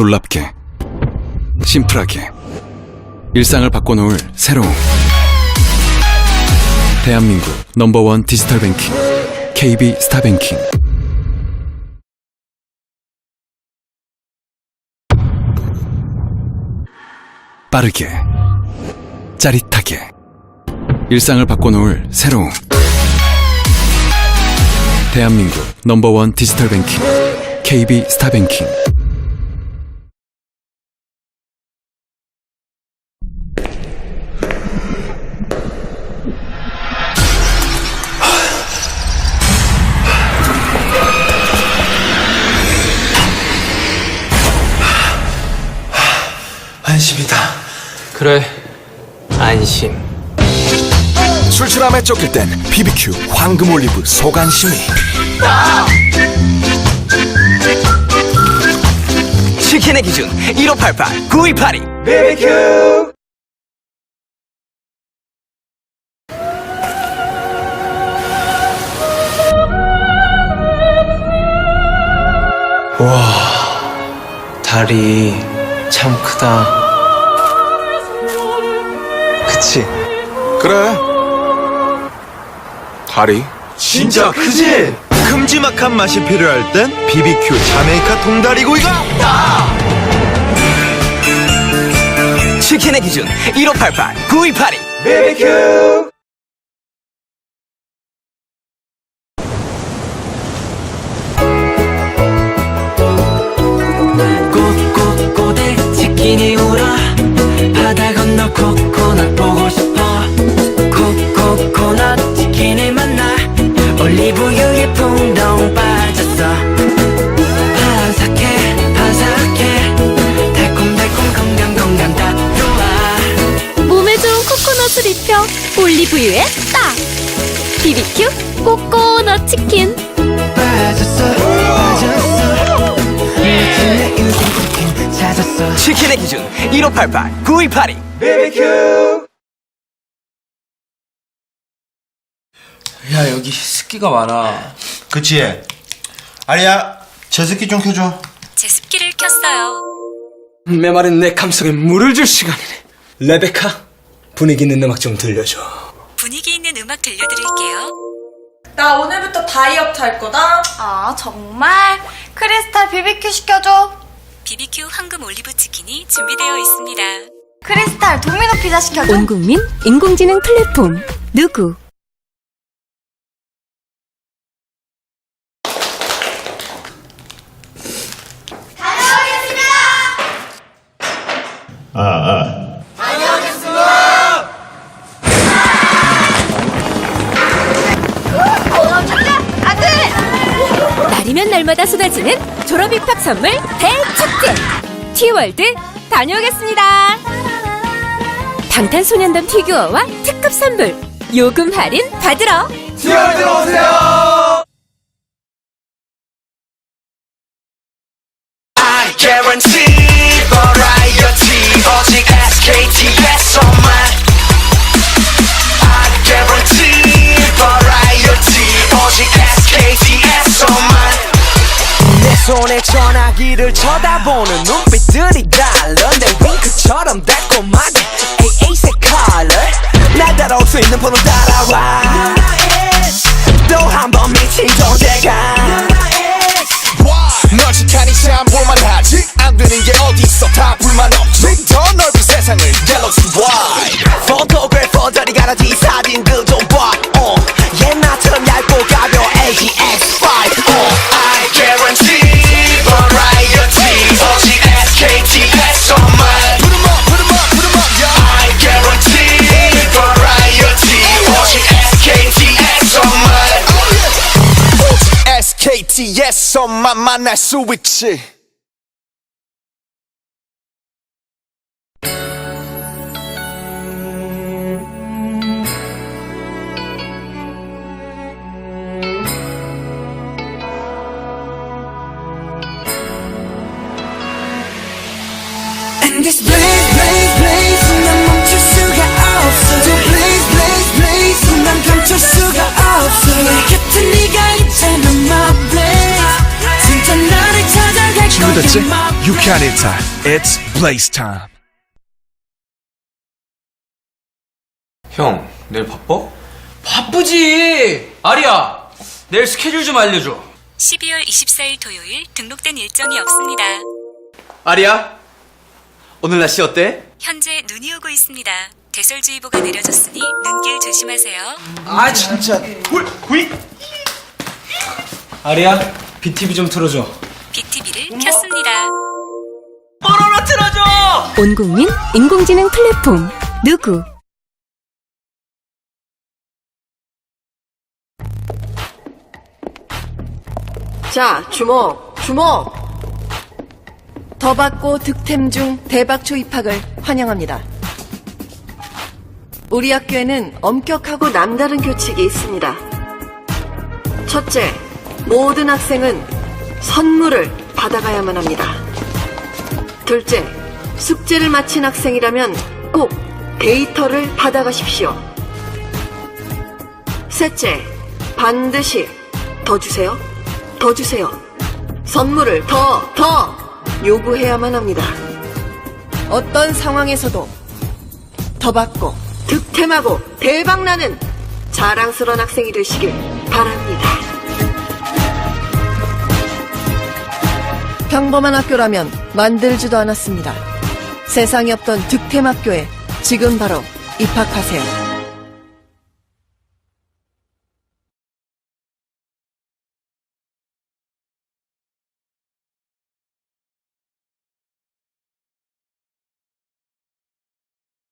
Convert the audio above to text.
놀랍게 심플하게 일상을 바꿔놓을 새로운 대한민국 넘버원 디지털 뱅킹 KB 스타뱅킹 빠르게 짜릿하게 일상을 바꿔놓을 새로운 대한민국 넘버원 디지털 뱅킹 KB 스타뱅킹 안심이다. 그래 안심 출출함에 쫓길 땐 BBQ 황금 올리브 소간심이. 치킨의 기준 1588 9282 BBQ 다리 참 크다 그래. 다리. 진짜 크지? 큼지막한 맛이 필요할 땐 BBQ 자메이카 통다리구이가 치킨의 기준 1588 9282 BBQ 올리브유에 딱! BBQ 코코넛 치킨. 치킨의 기준 1588 9282야 여기 습기가 많아. 그치? 아리야 제습기 좀 켜줘. 제 습기를 켰어요. 메마른 내 감성에 물을 줄 시간이네. 레베카 분위기 있는 음악 좀 들려줘 분위기 있는 음악 들려드릴게요 나 오늘부터 다이어트 할 거다. 아, 정말? 크리스탈 BBQ 시켜줘. BBQ 황금 올리브 치킨이 준비되어 있습니다 크리스탈 도미노 피자 시켜줘. 온 국민 인공지능 플랫폼 누구 날마다 쏟아지는 졸업 입학 선물 대축제 티월드 다녀오겠습니다. 방탄소년단 피규어와 특급 선물 요금 할인 받으러! I 전화기를 쳐다보는 눈빛들이 달 오직 SKT에서만 만날 수 있지 And this 번째 유쾌한 일탈 It's Blaze Time 형, 내일 바빠? 바쁘지! 아리야, 내일 스케줄 좀 알려줘. 12월 24일 토요일 등록된 일정이 없습니다. 아리야, 오늘 날씨 어때? 현재 눈이 오고 있습니다. 대설주의보가 내려졌으니 눈길 조심하세요. 아, 진짜. hui, hui. 아리야, BTV 좀 틀어줘. BTV를 켰습니다. 뽀로로 틀어줘! 온 국민 인공지능 플랫폼 누구? 자, 주목, 주목! 더 받고 득템 중 대박초 입학을 환영합니다. 우리 학교에는 엄격하고 남다른 규칙이 있습니다. 첫째, 모든 학생은 선물을 받아가야만 합니다. 둘째, 숙제를 마친 학생이라면 꼭 데이터를 받아가십시오. 셋째, 반드시 더 주세요. 더 주세요. 선물을 더, 더 요구해야만 합니다. 어떤 상황에서도 더 받고 득템하고 대박나는 자랑스러운 학생이 되시길 바랍니다. 평범한 학교라면 만들지도 않았습니다. 세상에 없던 득템 학교에 지금 바로 입학하세요.